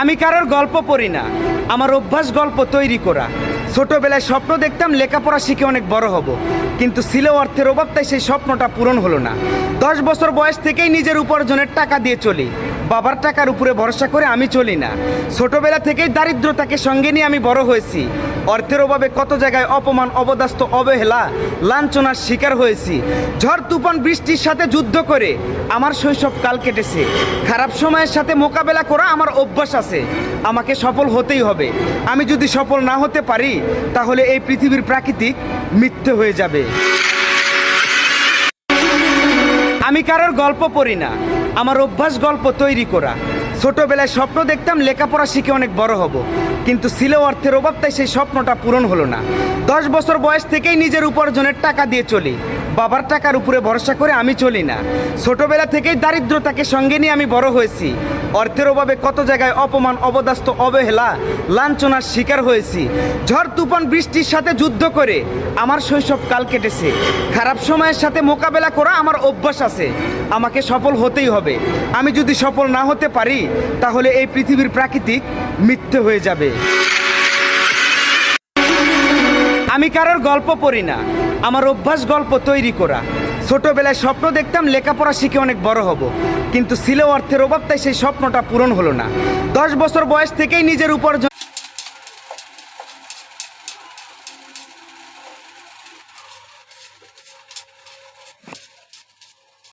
আমি কারোর গল্প পড়ি না। আমার অভ্যাস গল্প তৈরি করা। ছোটবেলায় স্বপ্ন দেখতাম লেখাপড়া শিখে অনেক বড় হব। কিন্তু ছিল অর্থের অভাব, তাই সেই স্বপ্নটা পূরণ হলো না। দশ বছর বয়স থেকেই নিজের উপার্জনের টাকা দিয়ে চলি। বাবার টাকার উপরে ভরসা করে আমি চলি না। ছোটবেলা থেকেই দারিদ্রতাকে সঙ্গে নিয়ে আমি বড় হয়েছি। অর্থের অভাবে কত জায়গায় অপমান, অবদাস্ত, অবহেলা, লাঞ্ছনার শিকার হয়েছি। ঝড়, তুফান, বৃষ্টির সাথে যুদ্ধ করে আমার শৈশব কাল কেটেছে। খারাপ সময়ের সাথে মোকাবেলা করা আমার অভ্যাস আছে। আমাকে সফল হতেই হবে। আমি যদি সফল না হতে পারি তাহলে এই পৃথিবীর প্রাকৃতিক মিথ্যে হয়ে যাবে। আমি কারোর গল্প পড়ি না। আমার অভ্যাস গল্প তৈরি করা। ছোটবেলায় স্বপ্ন দেখতাম লেখাপড়া শিখে অনেক বড় হব। কিন্তু ছিল অর্থের অভাব, তাই সেই স্বপ্নটা পূরণ হলো না। দশ বছর বয়স থেকেই নিজের উপার্জনের টাকা দিয়ে চলি। বাবার টাকার উপরে ভরসা করে আমি চলি না। ছোটবেলা থেকেই দারিদ্রতাকে সঙ্গে নিয়ে আমি বড় হয়েছি। অর্থের অভাবে কত জায়গায় অপমান, অবদাস্ত, অবহেলা, লাঞ্ছনার শিকার হয়েছি। ঝড়, তুফান, বৃষ্টির সাথে যুদ্ধ করে আমার শৈশব কাল কেটেছে। খারাপ সময়ের সাথে মোকাবেলা করা আমার অভ্যাস আছে। আমাকে সফল হতেই হবে। আমি যদি সফল না হতে পারি, তাহলে এই পৃথিবীর প্রাকৃতিক মিথ্যে হয়ে যাবে। আমি কারোর গল্প পড়ি না। আমার অভ্যাস গল্প তৈরি করা। ছোটবেলায় স্বপ্ন দেখতাম লেখাপড়া শিখে অনেক বড় হব। কিন্তু ছিল অর্থের অভাব, তাই সেই স্বপ্নটা পূরণ হলো না। দশ বছর বয়স থেকেই নিজের উপার্জন